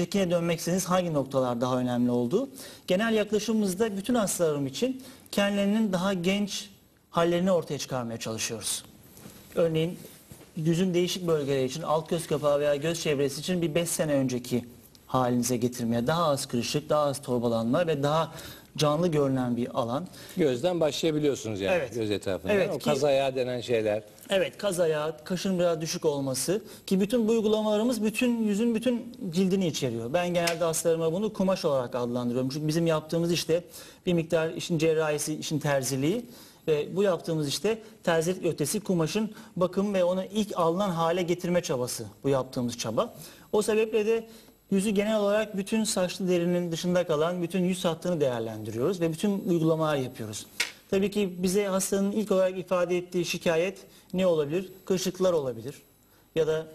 Öncekine dönmek istediğiniz hangi noktalar daha önemli oldu? Genel yaklaşımımızda bütün hastalarım için kendilerinin daha genç hallerini ortaya çıkarmaya çalışıyoruz. Örneğin yüzün değişik bölgeleri için alt göz kapağı veya göz çevresi için bir 5 sene önceki halinize getirmeye, daha az kırışık, daha az torbalanma ve daha canlı görünen bir alan. Gözden başlayabiliyorsunuz yani Evet. göz etrafından. Evet o ki- kaz ayağı denen şeyler. Evet kaz ayağı, kaşın biraz düşük olması ki bütün bu uygulamalarımız bütün yüzün bütün cildini içeriyor. Ben genelde hastalarıma bunu kumaş olarak adlandırıyorum. Çünkü bizim yaptığımız işte bir miktar işin cerrahisi, işin terziliği ve bu yaptığımız işte terzilik ötesi kumaşın bakım ve onu ilk alınan hale getirme çabası bu yaptığımız çaba. O sebeple de yüzü genel olarak bütün saçlı derinin dışında kalan bütün yüz hattını değerlendiriyoruz ve bütün uygulamalar yapıyoruz. Tabii ki bize hastanın ilk olarak ifade ettiği şikayet ne olabilir? Kırışıklar olabilir ya da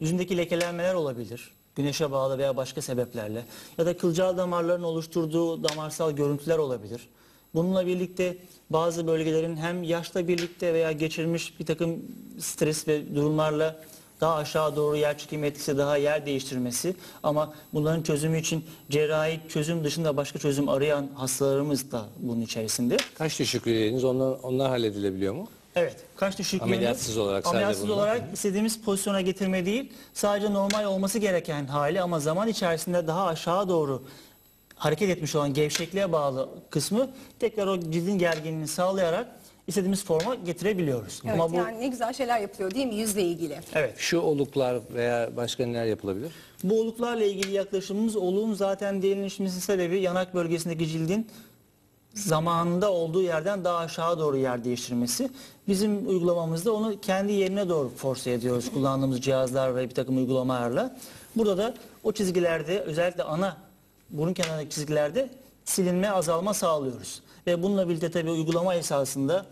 yüzündeki lekelenmeler olabilir. Güneşe bağlı veya başka sebeplerle ya da kılcal damarların oluşturduğu damarsal görüntüler olabilir. Bununla birlikte bazı bölgelerin hem yaşla birlikte veya geçirmiş bir takım stres ve durumlarla daha aşağı doğru yer çekimi etkisi daha yer değiştirmesi ama bunların çözümü için cerrahi çözüm dışında başka çözüm arayan hastalarımız da bunun içerisinde. Kaş düşüklüğünüz onlar, onlar halledilebiliyor mu? Evet. Kaş düşüklüğünü Ameliyatsız olarak sadece ameliyatsız bundan. olarak istediğimiz pozisyona getirme değil, sadece normal olması gereken hali ama zaman içerisinde daha aşağı doğru hareket etmiş olan gevşekliğe bağlı kısmı tekrar o cildin gerginliğini sağlayarak istediğimiz forma getirebiliyoruz. Evet, ama bu yani ne güzel şeyler yapılıyor değil mi yüzle ilgili? evet. Şu oluklar veya başka neler yapılabilir? Bu oluklarla ilgili yaklaşımımız oluğun zaten derinleşmesi sebebi yanak bölgesindeki cildin zamanında olduğu yerden daha aşağı doğru yer değiştirmesi. Bizim uygulamamızda onu kendi yerine doğru force ediyoruz kullandığımız cihazlar ve bir takım uygulamalarla. Burada da o çizgilerde özellikle ana burun kenarındaki çizgilerde silinme azalma sağlıyoruz. Ve bununla birlikte tabii uygulama esasında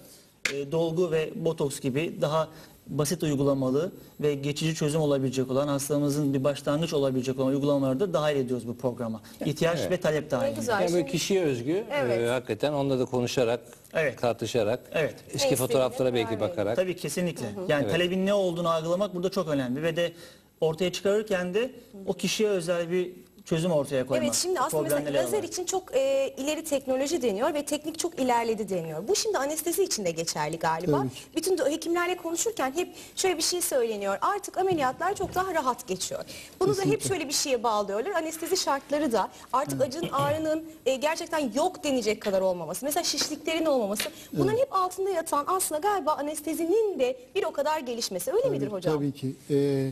e, dolgu ve botoks gibi daha basit uygulamalı ve geçici çözüm olabilecek olan hastamızın bir başlangıç olabilecek olan uygulamaları da dahil ediyoruz bu programa. İhtiyaç Evet. ve talep dahil. güzel. Yani böyle şimdi- kişiye özgü Evet. e, hakikaten onunla da konuşarak, Evet. tartışarak, Evet. eski fotoğraflara belki bakarak. Tabii kesinlikle. Yani Evet. talebin ne olduğunu algılamak burada çok önemli ve de ortaya çıkarırken de o kişiye özel bir çözüm ortaya koymak. Evet şimdi aslında mesela lazer için çok e, ileri teknoloji deniyor ve teknik çok ilerledi deniyor. Bu şimdi anestezi için de geçerli galiba. Tabii ki. Bütün hekimlerle konuşurken hep şöyle bir şey söyleniyor. Artık ameliyatlar çok daha rahat geçiyor. Bunu da hep şöyle bir şeye bağlıyorlar. Anestezi şartları da artık acın ağrının e, gerçekten yok denecek kadar olmaması. Mesela şişliklerin olmaması. Bunların hep altında yatan aslında galiba anestezinin de bir o kadar gelişmesi. Öyle midir hocam? Tabii ki. Ee,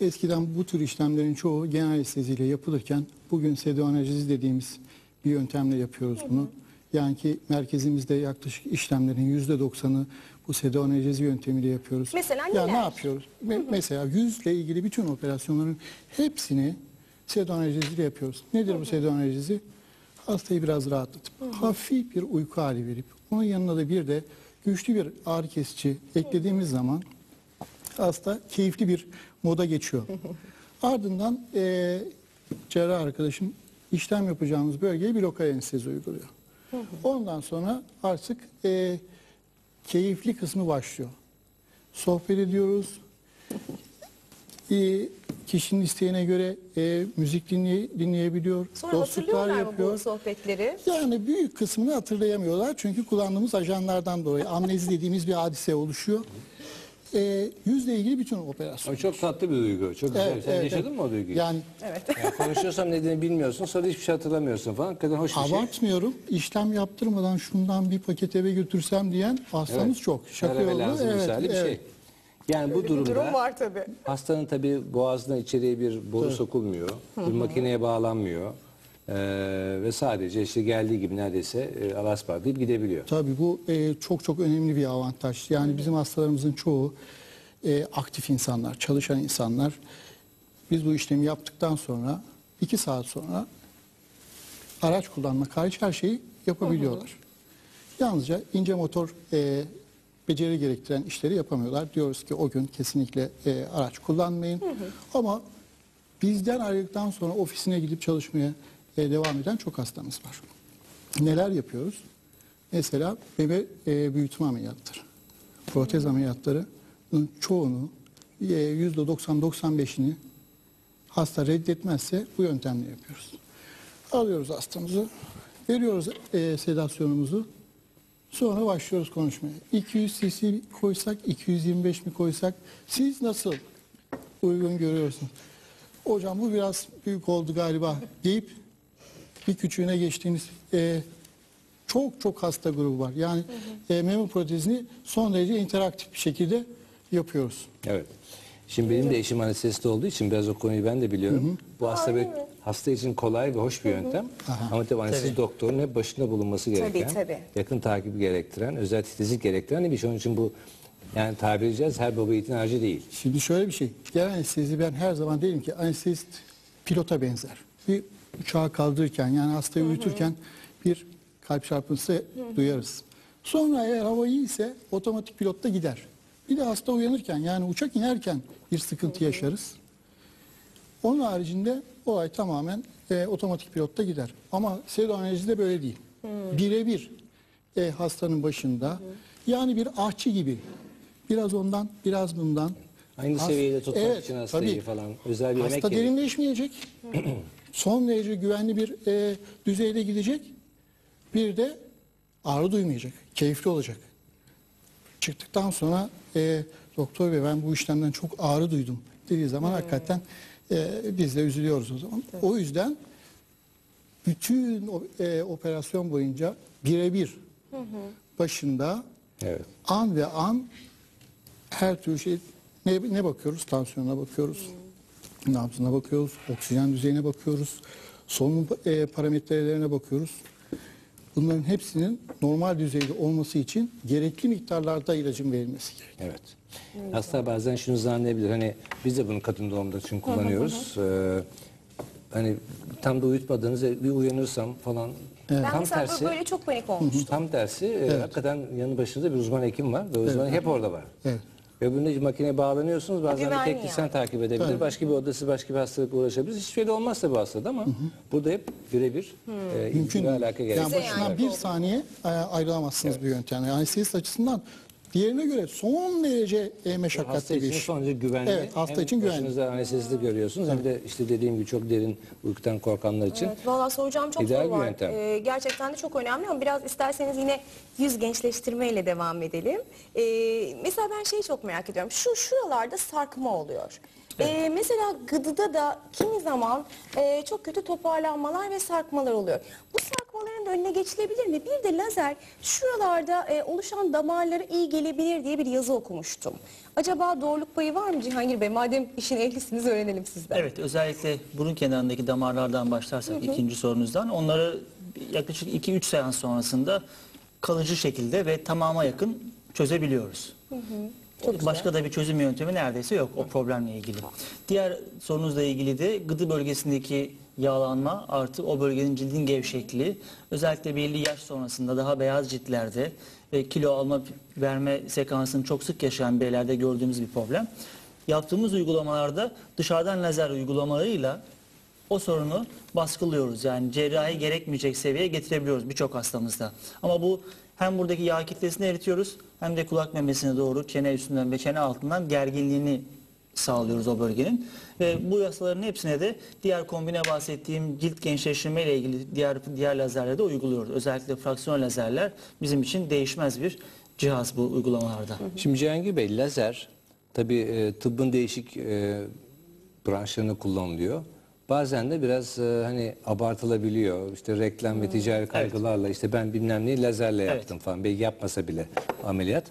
eskiden bu tür işlemlerin çoğu genel anesteziyle yapılırken bugün sedoanalizi dediğimiz bir yöntemle yapıyoruz bunu. Yani ki merkezimizde yaklaşık işlemlerin yüzde doksanı bu sedoanalizi yöntemiyle yapıyoruz. Mesela Ya neler? ne yapıyoruz? Me- mesela yüzle ilgili bütün operasyonların hepsini sedoanaliziyle yapıyoruz. Nedir bu sedoanalizi? Hastayı biraz hasta keyifli bir moda geçiyor. Ardından eee cerrah arkadaşım işlem yapacağımız bölgeye bir lokal anestezi uyguluyor. Ondan sonra artık eee, keyifli kısmı başlıyor. Sohbet ediyoruz. Eee, kişinin isteğine göre eee, müzik dinley- dinleyebiliyor. Sonra dostluklar mı bu yapıyor. sohbetleri? Yani büyük kısmını hatırlayamıyorlar çünkü kullandığımız ajanlardan dolayı amnezi dediğimiz bir hadise oluşuyor. Ee, yüzle ilgili bütün operasyon. O çok tatlı bir duygu. Çok güzel. Evet, Sen evet, yaşadın evet. mı o duyguyu? Yani Evet. Yani konuşuyorsam dediğini bilmiyorsun sonra hiçbir şey hatırlamıyorsun falan. Hakikaten hoş bir şey. abartmıyorum. İşlem yaptırmadan şundan bir paket eve götürsem diyen hastamız Evet. çok. Şaka yolu. misali bir şey. Yani bu durumda durum var tabii. hastanın tabii boğazına içeriye bir boru sokulmuyor. Bir makineye bağlanmıyor. Ee, ve sadece işte geldiği gibi neredeyse e, alasbar deyip gidebiliyor. Tabii bu e, çok çok önemli bir avantaj. Yani bizim hastalarımızın çoğu e, aktif insanlar, çalışan insanlar. Biz bu işlemi yaptıktan sonra iki saat sonra araç kullanmak hariç her şeyi yapabiliyorlar. Yalnızca ince motor e, beceri gerektiren işleri yapamıyorlar. Diyoruz ki o gün kesinlikle e, araç kullanmayın. Ama bizden ayrıldıktan sonra ofisine gidip çalışmaya devam eden çok hastamız var. Neler yapıyoruz? Mesela bebe e, büyütme ameliyatları, protez ameliyatlarının çoğunu e, %90-95'ini Hasta reddetmezse bu yöntemle yapıyoruz. Alıyoruz hastamızı, veriyoruz e, sedasyonumuzu. Sonra başlıyoruz konuşmaya. 200 cc koysak, 225 mi koysak, siz nasıl uygun görüyorsunuz? Hocam bu biraz büyük oldu galiba deyip bir küçüğüne geçtiğiniz e, çok çok hasta grubu var. Yani e, meme protezini son derece interaktif bir şekilde yapıyoruz. Evet. Şimdi benim de eşim anestezist olduğu için biraz o konuyu ben de biliyorum. Bu hasta böyle, hasta için kolay ve hoş bir yöntem. Ama tabii anestezi Tabii. doktorun hep başında bulunması gereken, tabii. yakın takibi gerektiren, özel titizlik gerektiren bir şey. Onun için bu yani tabiri edeceğiz her baba yiğidin harcı değil. Şimdi şöyle bir şey. Genel anestezi ben her zaman derim ki anestezist pilota benzer. Bir uçağı kaldırırken yani hastayı uyuturken bir kalp çarpıntısı duyarız. Sonra eğer hava iyiyse otomatik pilotta gider. Bir de hasta uyanırken yani uçak inerken bir sıkıntı yaşarız. Onun haricinde olay tamamen e, otomatik pilotta gider. Ama pseudoanalizde böyle değil. Birebir e, hastanın başında. Yani bir ahçı gibi. Biraz ondan, biraz bundan. Aynı Hast- seviyede tutmak Evet, için hastayı tabii. falan özel bir Hasta emek gerek. derinleşmeyecek. Son derece güvenli bir e, düzeyde gidecek. Bir de ağrı duymayacak. Keyifli olacak. Çıktıktan sonra e, doktor bey ben bu işlemden çok ağrı duydum dediği zaman hakikaten e, biz de üzülüyoruz o zaman. O yüzden bütün e, operasyon boyunca birebir başında Evet. an ve an her türlü şey ne, ne bakıyoruz? Tansiyona bakıyoruz. Nabzına bakıyoruz. Oksijen düzeyine bakıyoruz. Solunum e, parametrelerine bakıyoruz. Bunların hepsinin normal düzeyde olması için gerekli miktarlarda ilacın verilmesi gerekiyor. Evet. Hasta bazen şunu zannediyor. Hani biz de bunu kadın doğumda için kullanıyoruz. Ee, hani tam da uyutmadığınız bir uyanırsam falan. Ben Tam mesela tersi. böyle çok panik olmuştum. Tam tersi e, hakikaten yanı başında bir uzman hekim var ve uzman hep orada var. Evet. Ve bunun makineye bağlanıyorsunuz bazen Güvenli bir tek yani. sen takip edebilir. Tabii. Başka bir odası başka bir hastalıkla uğraşabilir. Hiçbir şey de olmaz tabii hastada ama burada hep birebir e, Mümkün alaka Yani gerekiyor. Bize başından yani bir bu- saniye e, ayrılamazsınız bu yöntemle. Yani anestezist açısından diğerine göre son derece e, Hasta meşakkatli bir için iş. son derece güvenli. Evet, hasta Hem için güvenli. anestezide görüyorsunuz hem de işte dediğim gibi çok derin uykudan korkanlar için. Evet, Valla soracağım çok İdeal soru var. yöntem. Ee, gerçekten de çok önemli ama biraz isterseniz yine yüz gençleştirmeyle devam edelim. Ee, mesela ben şeyi çok merak ediyorum. Şu şuralarda sarkma oluyor. Ee, mesela gıdıda da kimi zaman e, çok kötü toparlanmalar ve sarkmalar oluyor. Bu sarkmaların da önüne geçilebilir mi? Bir de lazer şuralarda e, oluşan damarlara iyi gelebilir diye bir yazı okumuştum. Acaba doğruluk payı var mı Cihangir Bey? Madem işin ehlisiniz öğrenelim sizden. Evet özellikle burun kenarındaki damarlardan başlarsak ikinci sorunuzdan onları yaklaşık 2-3 seans sonrasında kalıcı şekilde ve tamama yakın çözebiliyoruz. Başka da bir çözüm yöntemi neredeyse yok o problemle ilgili. Diğer sorunuzla ilgili de gıdı bölgesindeki yağlanma artı o bölgenin cildin gevşekliği özellikle belli yaş sonrasında daha beyaz ciltlerde ve kilo alma verme sekansını çok sık yaşayan bireylerde gördüğümüz bir problem. Yaptığımız uygulamalarda dışarıdan lazer uygulamalarıyla o sorunu baskılıyoruz. Yani cerrahi gerekmeyecek seviyeye getirebiliyoruz birçok hastamızda. Ama bu hem buradaki yağ kitlesini eritiyoruz hem de kulak memesine doğru çene üstünden ve çene altından gerginliğini sağlıyoruz o bölgenin. Ve bu hastaların hepsine de diğer kombine bahsettiğim cilt gençleştirme ile ilgili diğer diğer lazerleri de uyguluyoruz. Özellikle fraksiyon lazerler bizim için değişmez bir cihaz bu uygulamalarda. Şimdi Cihangir Bey lazer tabii e, tıbbın değişik e, branşlarında kullanılıyor. Bazen de biraz e, hani abartılabiliyor. İşte reklam ve ticari kaygılarla işte ben bilmem neyi lazerle yaptım falan. Belki yapmasa bile ameliyat.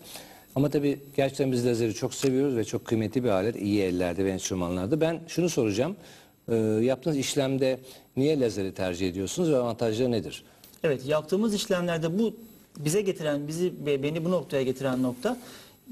Ama tabii gerçekten biz lazeri çok seviyoruz ve çok kıymetli bir alet. iyi ellerde ve enstrümanlarda. Ben şunu soracağım. E, yaptığınız işlemde niye lazeri tercih ediyorsunuz ve avantajları nedir? Evet yaptığımız işlemlerde bu bize getiren bizi beni bu noktaya getiren nokta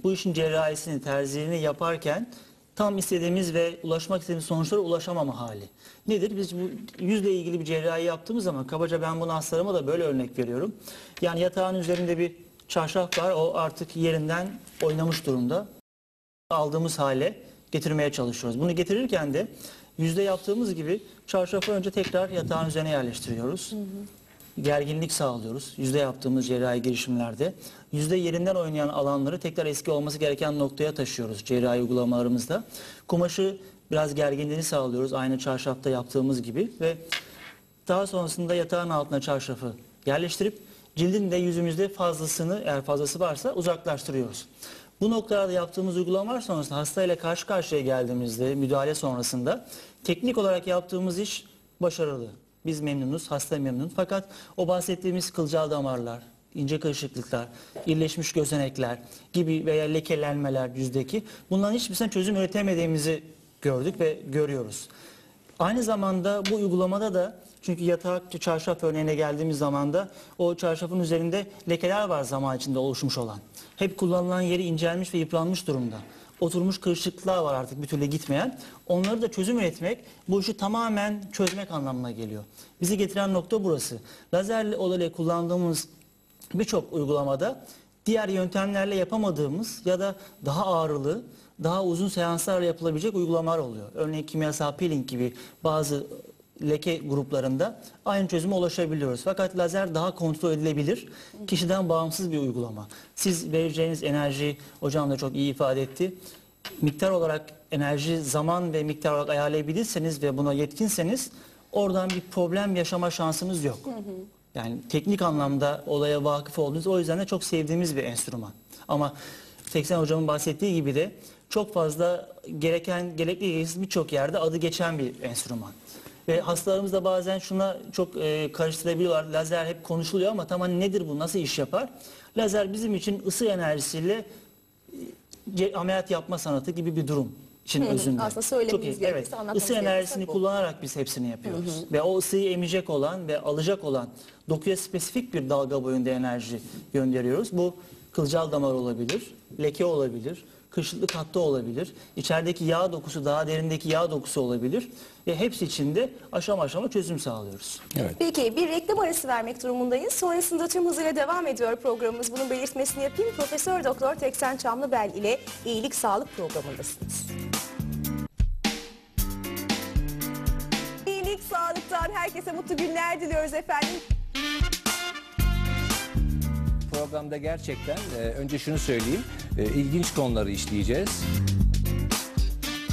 bu işin cerrahisini terzihini yaparken tam istediğimiz ve ulaşmak istediğimiz sonuçlara ulaşamama hali. Nedir? Biz bu yüzle ilgili bir cerrahi yaptığımız zaman kabaca ben bunu hastalarıma da böyle örnek veriyorum. Yani yatağın üzerinde bir çarşaf var o artık yerinden oynamış durumda aldığımız hale getirmeye çalışıyoruz. Bunu getirirken de yüzde yaptığımız gibi çarşafı önce tekrar yatağın üzerine yerleştiriyoruz. Gerginlik sağlıyoruz yüzde yaptığımız cerrahi girişimlerde. Yüzde yerinden oynayan alanları tekrar eski olması gereken noktaya taşıyoruz cerrahi uygulamalarımızda. Kumaşı biraz gerginliğini sağlıyoruz aynı çarşafta yaptığımız gibi ve daha sonrasında yatağın altına çarşafı yerleştirip cildin de yüzümüzde fazlasını eğer fazlası varsa uzaklaştırıyoruz. Bu noktalarda yaptığımız uygulamalar sonrasında hastayla karşı karşıya geldiğimizde müdahale sonrasında teknik olarak yaptığımız iş başarılı. Biz memnunuz, hasta memnun. Fakat o bahsettiğimiz kılcal damarlar, ince kırışıklıklar, birleşmiş gözenekler gibi veya lekelenmeler yüzdeki bunların hiçbirisine çözüm üretemediğimizi gördük ve görüyoruz. Aynı zamanda bu uygulamada da çünkü yatak çarşaf örneğine geldiğimiz zaman da o çarşafın üzerinde lekeler var zaman içinde oluşmuş olan. Hep kullanılan yeri incelmiş ve yıpranmış durumda. Oturmuş kırışıklıklar var artık bir türlü gitmeyen. Onları da çözüm üretmek bu işi tamamen çözmek anlamına geliyor. Bizi getiren nokta burası. Lazer olayla kullandığımız birçok uygulamada diğer yöntemlerle yapamadığımız ya da daha ağrılı, daha uzun seanslarla yapılabilecek uygulamalar oluyor. Örneğin kimyasal peeling gibi bazı leke gruplarında aynı çözüme ulaşabiliyoruz. Fakat lazer daha kontrol edilebilir, kişiden bağımsız bir uygulama. Siz vereceğiniz enerji, hocam da çok iyi ifade etti. Miktar olarak enerji, zaman ve miktar olarak ayarlayabilirseniz ve buna yetkinseniz oradan bir problem yaşama şansınız yok. Yani teknik anlamda olaya vakıf olduğunuz o yüzden de çok sevdiğimiz bir enstrüman. Ama 80 hocamın bahsettiği gibi de çok fazla gereken gerekli gereksiz birçok yerde adı geçen bir enstrüman. Ve hastalarımız da bazen şuna çok e, karıştırabiliyorlar. Lazer hep konuşuluyor ama tamam nedir bu nasıl iş yapar? Lazer bizim için ısı enerjisiyle ce- ameliyat yapma sanatı gibi bir durum için özünde. Aslında söylememiz Çok iyi, evet. Isı enerjisini bu. kullanarak biz hepsini yapıyoruz. Ve o ısıyı emecek olan ve alacak olan dokuya spesifik bir dalga boyunda enerji gönderiyoruz. Bu kılcal damar olabilir, leke olabilir, kırışıklık hattı olabilir. İçerideki yağ dokusu, daha derindeki yağ dokusu olabilir. Ve hepsi içinde aşama aşama çözüm sağlıyoruz. Evet. Peki bir reklam arası vermek durumundayız. Sonrasında tüm hızıyla devam ediyor programımız. Bunun belirtmesini yapayım. Profesör Doktor Teksen Çamlıbel ile iyilik sağlık programındasınız. İyilik sağlıktan herkese mutlu günler diliyoruz efendim. Programda gerçekten e, önce şunu söyleyeyim. e, ilginç konuları işleyeceğiz.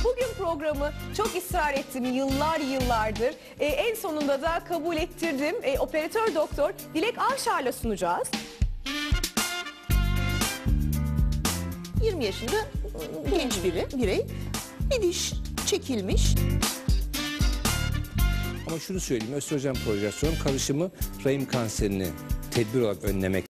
Bugün programı çok ısrar ettim yıllar yıllardır. Ee, en sonunda da kabul ettirdim. Ee, operatör doktor Dilek Avşar'la sunacağız. 20 yaşında ıı, genç biri, birey. Bir diş çekilmiş. Ama şunu söyleyeyim. Östrojen projesyon karışımı rahim kanserini tedbir olarak önlemek